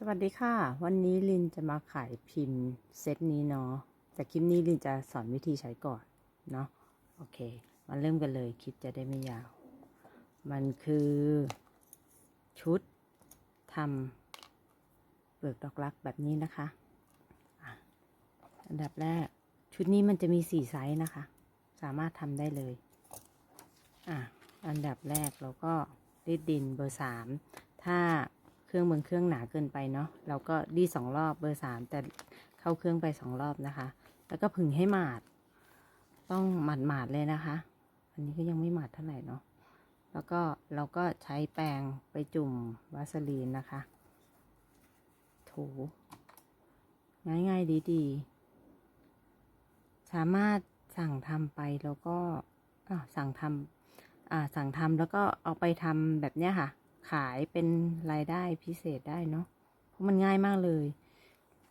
สวัสดีค่ะ วันนี้ลินจะมาขายพิมพ์เซตนี้เนาะแต่คลิปนี้ลินจะสอนวิธีใช้ก่อนเนาะโอเค มาเริ่มกันเลยคลิปจะได้ไม่ยาว มันคือชุดทำเปลือกดอกรักแบบนี้นะคะอันดับแรกชุดนี้มันจะมีสี่ไซส์นะคะ สามารถทำได้เลยอะอันดับแรกเราก็รีดดินเบอร์สามถ้า รื่องบนเครื่องหนาเกินไปเนาะเราก็ดีสองรอบเบอร์สามแต่เข้าเครื่องไปสองรอบนะคะ แล้วก็ผึ่งให้หมาด ต้องหมาดหมาดๆเลยนะคะ อันนี้ก็ยังไม่หมาดเท่าไหร่เนาะแล้วก็เราก็ใช้แปรงไปจุ่มวาสลีนนะคะ ถูง่ายๆดีๆ สามารถสั่งทำไปแล้วก็สั่งทำอ่าสั่งทำแล้วก็เอาไปทำแบบเนี้ยค่ะ ขายเป็นรายได้พิเศษได้เนาะเพราะมันง่ายมากเลย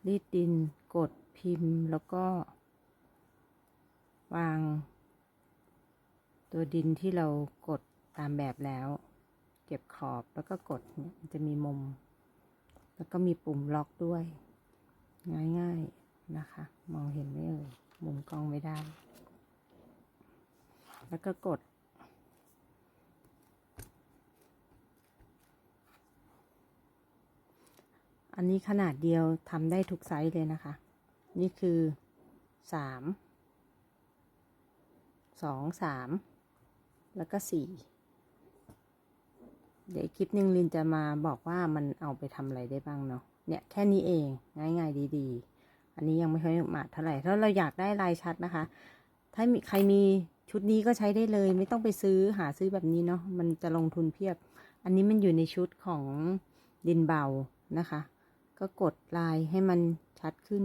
รีดดินกดพิมพ์แล้วก็ วาง ตัวดินที่เรากดตามแบบแล้ว เก็บขอบแล้วก็กดเนี่ยมันจะมีมุม แล้วก็มีปุ่มล็อกด้วย ง่ายๆนะคะ มองเห็นไหมเอ่ยมุมกล้องไม่ได้ แล้วก็กด อันนี้ขนาดเดียวทำได้ทุกไซส์เลยนะคะ นี่คือสามสองสามแล้วก็สี่เดี๋ยวคลิปหนึ่งลินจะมาบอกว่ามันเอาไปทำอะไรได้บ้างเนาะเนี่ยแค่นี้เองง่ายๆดีๆ อันนี้ยังไม่ค่อยมาเท่าไหร่ถ้าเราอยากได้ลายชัดนะคะ ถ้ามีใครมีชุดนี้ก็ใช้ได้เลย ไม่ต้องไปซื้อหาซื้อแบบนี้เนาะมันจะลงทุนเพียบ อันนี้มันอยู่ในชุดของดินเบานะคะ ก็กดลายให้มันชัดขึ้น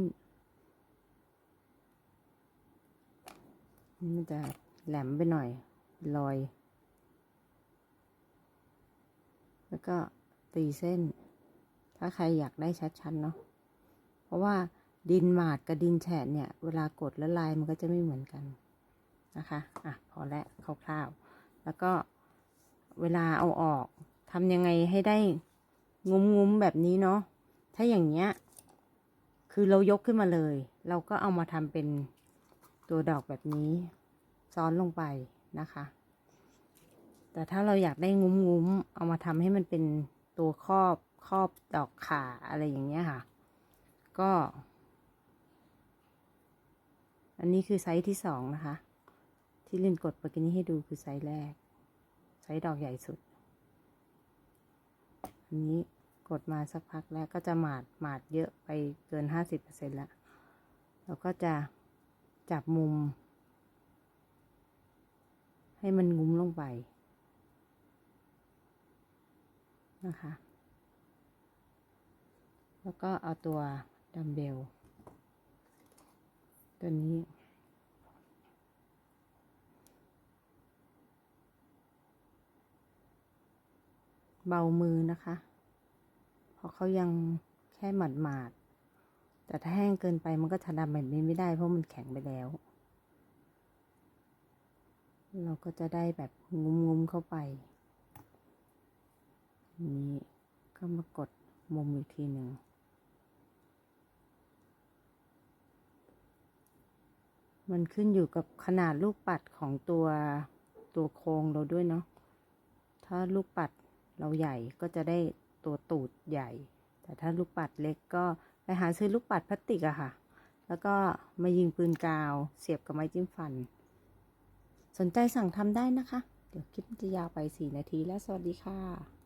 นี่มันจะแหลมไปหน่อยรอย แล้วก็ตีเส้น ถ้าใครอยากได้ชัดๆเนาะ เพราะว่าดินหมาดกับดินแฉะเนี่ย เวลากดแล้วลายมันก็จะไม่เหมือนกันนะคะ อะ พอแล้วคร่าวๆ แล้วก็เวลาเอาออกทำยังไงให้ได้งุ้มๆแบบนี้เนาะ ถ้าอย่างเงี้ย คือเรายกขึ้นมาเลย เราก็เอามาทำเป็นตัวดอกแบบนี้ซ้อนลงไปนะคะ แต่ถ้าเราอยากได้งุ้มงุ้มๆ เอามาทำให้มันเป็นตัวครอบครอบดอกขาอะไรอย่างเงี้ยค่ะ ก็ อันนี้คือไซส์ที่สองนะคะ ที่ลินกดเมื่อกี้นี้ให้ดูคือไซส์แรก ไซส์ดอกใหญ่สุด อันนี้ กดมาสักพักแล้วก็จะหมาดหมาดเยอะไปเกินห้าสิบเปอร์เซ็นต์แล้วเราก็จะจับมุม ให้มันงุ้มลงไปนะคะ แล้วก็เอาตัวดัมเบล ตัวนี้ เบามือนะคะ เพราะเขายังแค่หมาดหมาดๆแต่ถ้าแห้งเกินไปมันก็จะดำแบบนี้ไม่ได้เพราะมันแข็งไปแล้ว เราก็จะได้แบบงุ้มๆเข้าไป นี้ก็มากดมุมอีกทีหนึ่งมันขึ้นอยู่กับขนาดลูกปัดของตัวตัวโครงเราด้วยเนาะ ถ้าลูกปัดเราใหญ่ก็จะได้ ตัวตูดใหญ่ แต่ถ้าลูกปัดเล็กก็ไปหาซื้อลูกปัดพลาสติกอะค่ะ แล้วก็มายิงปืนกาว เสียบกับไม้จิ้มฟัน สนใจสั่งทำได้นะคะ เดี๋ยวคลิปจะยาวไป 4 นาทีแล้วสวัสดีค่ะ